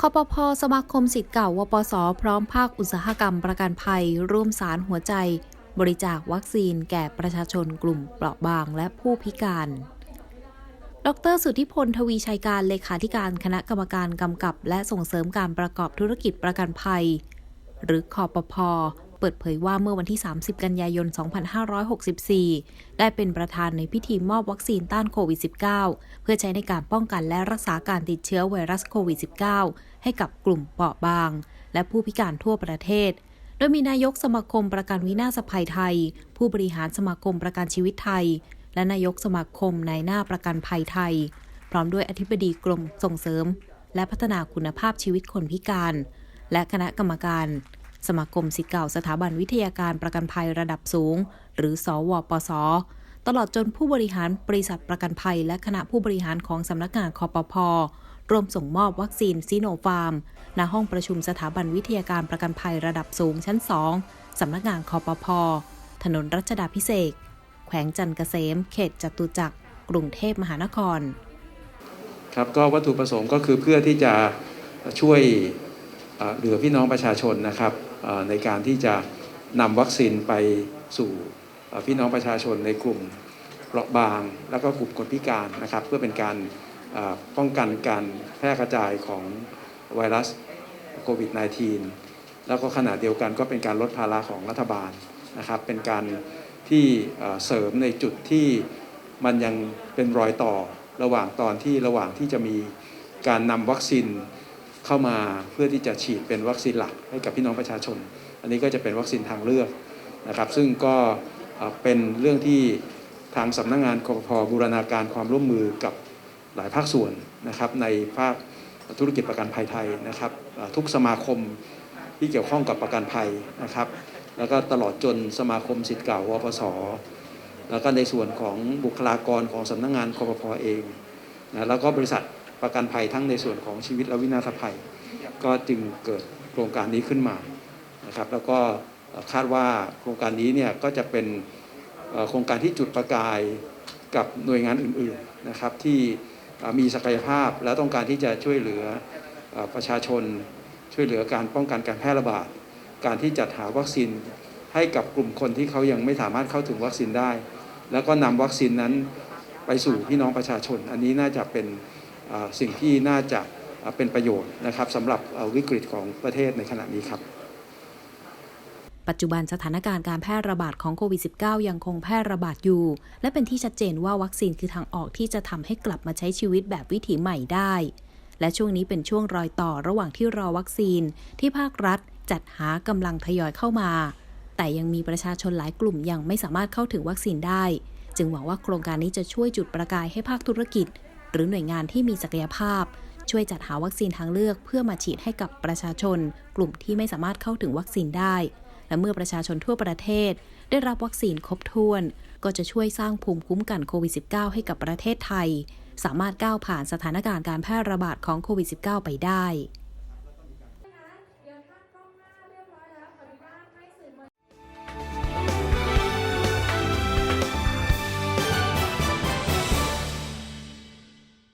คอปพสมาคมสิทธิ์เก่าวปส พร้อมภาคอุตสาหกรรมประกันภัย ร่วมสารหัวใจ บริจาควัคซีนแก่ประชาชนกลุ่มเปราะบางและผู้พิการ ดร สุทธิพล ทวีชัยการ เลขาธิการคณะกรรมการกำกับ และส่งเสริมการประกอบธุรกิจประกันภัย หรือคอปพ เปิดเผยว่าเมื่อวันที่ 30 กันยายน 2564 ได้เป็นประธานในพิธีมอบวัคซีนต้านโควิด -19 เพื่อใช้ในการป้องกันและรักษาการติดเชื้อไวรัสโควิด -19 ให้กับกลุ่มเปราะบาง และผู้พิการทั่วประเทศ โดยมีนายกสมาคมประกันวินาศภัยไทย ผู้บริหารสมาคมประกันชีวิตไทย และนายกสมาคมนายหน้าประกันภัยไทย พร้อมด้วยอธิบดีกรมส่งเสริม และพัฒนาคุณภาพชีวิตคนพิการ และคณะกรรมการ สมาคมสิทธิ์เก่าสถาบันวิทยาการประกันภัยระดับสูง หรือ สวปส ตลอดจนผู้บริหารบริษัทประกันภัย และคณะผู้บริหารของสำนักงานคอปพร่วมส่งมอบวัคซีนซีโนฟาร์มณห้องประชุมสถาบันวิทยาการประกันภัยระดับสูงชั้น 2 สำนักงานคอปพถนนรัชดาพิเศษกแขวงจันเกษม เขตจตุจักร กรุงเทพมหานคร ครับก็วัตถุประสงค์ก็คือเพื่อที่จะช่วย เหลือพี่น้องประชาชนนะครับในการที่จะนำวัคซีนไปสู่พี่น้องประชาชนในกลุ่มเปราะบาง แล้วก็กลุ่มคนพิการนะครับ เพื่อเป็นการป้องกันการแพร่กระจายของไวรัสโควิด -19 แล้วก็ขณะเดียวกันก็เป็นการลดภาระของรัฐบาลนะครับ เป็นการที่เสริมในจุดที่มันยังเป็นรอยต่อระหว่างตอนที่ระหว่างที่จะมีการนำวัคซีน เข้ามาเพื่อที่จะฉีดเป็นวัคซีนหลักให้กับพี่น้องประชาชน อันนี้ก็จะเป็นวัคซีนทางเลือกนะครับซึ่งก็เป็นเรื่องที่ทางสำนักงงานคอปพบูรณาการความร่วมมือกับหลายภาคส่วนนะครับในภาคธุรกิจประกันภัยไทยนะครับทุกสมาคมที่เกี่ยวข้องกับประกันภัยนะครับแล้วก็ตลอดจนสมาคมสิทธิ์เก่าวปสแล้วก็ในส่วนของบุคลากรของสำนักงงานคอปพเองนะแล้วก็บริษัท ประกันภัยทั้งในส่วนของชีวิตและวินาศภัย ก็จึงเกิดโครงการนี้ขึ้นมานะครับแล้วก็คาดว่าโครงการนี้เนี่ยก็จะเป็นโครงการที่จุดประกายกับหน่วยงานอื่นๆนะครับที่มีศักยภาพและต้องการที่จะช่วยเหลือประชาชน ช่วยเหลือการป้องกันการแพร่ระบาด การที่จัดหาวัคซีนให้กับกลุ่มคนที่เขายังไม่สามารถเข้าถึงวัคซีนได้ แล้วก็นำวัคซีนนั้นไปสู่พี่น้องประชาชน อันนี้น่าจะเป็น สิ่งที่น่าจะเป็นประโยชน์นะครับสำหรับวิกฤตของประเทศในขณะนี้ครับปัจจุบันสถานการณ์การแพร่ระบาดของโควิด -19 ยังคงแพร่ระบาดอยู่ และเป็นที่ชัดเจนว่าวัคซีนคือทางออกที่จะทำให้กลับมาใช้ชีวิตแบบวิถีใหม่ได้ และช่วงนี้เป็นช่วงรอยต่อระหว่างที่รอวัคซีน ที่ภาครัฐจัดหากำลังทยอยเข้ามา แต่ยังมีประชาชนหลายกลุ่มยังไม่สามารถเข้าถึงวัคซีนได้ จึงหวังว่าโครงการนี้จะช่วยจุดประกายให้ภาคธุรกิจ หรือหน่วยงานที่มีศักยภาพ ช่วยจัดหาวัคซีนทางเลือก เพื่อมาฉีดให้กับประชาชน กลุ่มที่ไม่สามารถเข้าถึงวัคซีนได้ และเมื่อประชาชนทั่วประเทศ ได้รับวัคซีนครบถ้วน ก็จะช่วยสร้างภูมิคุ้มกันโควิด -19 ให้กับประเทศไทย สามารถก้าวผ่านสถานการณ์การแพร่ระบาดของโควิด -19 ไปได้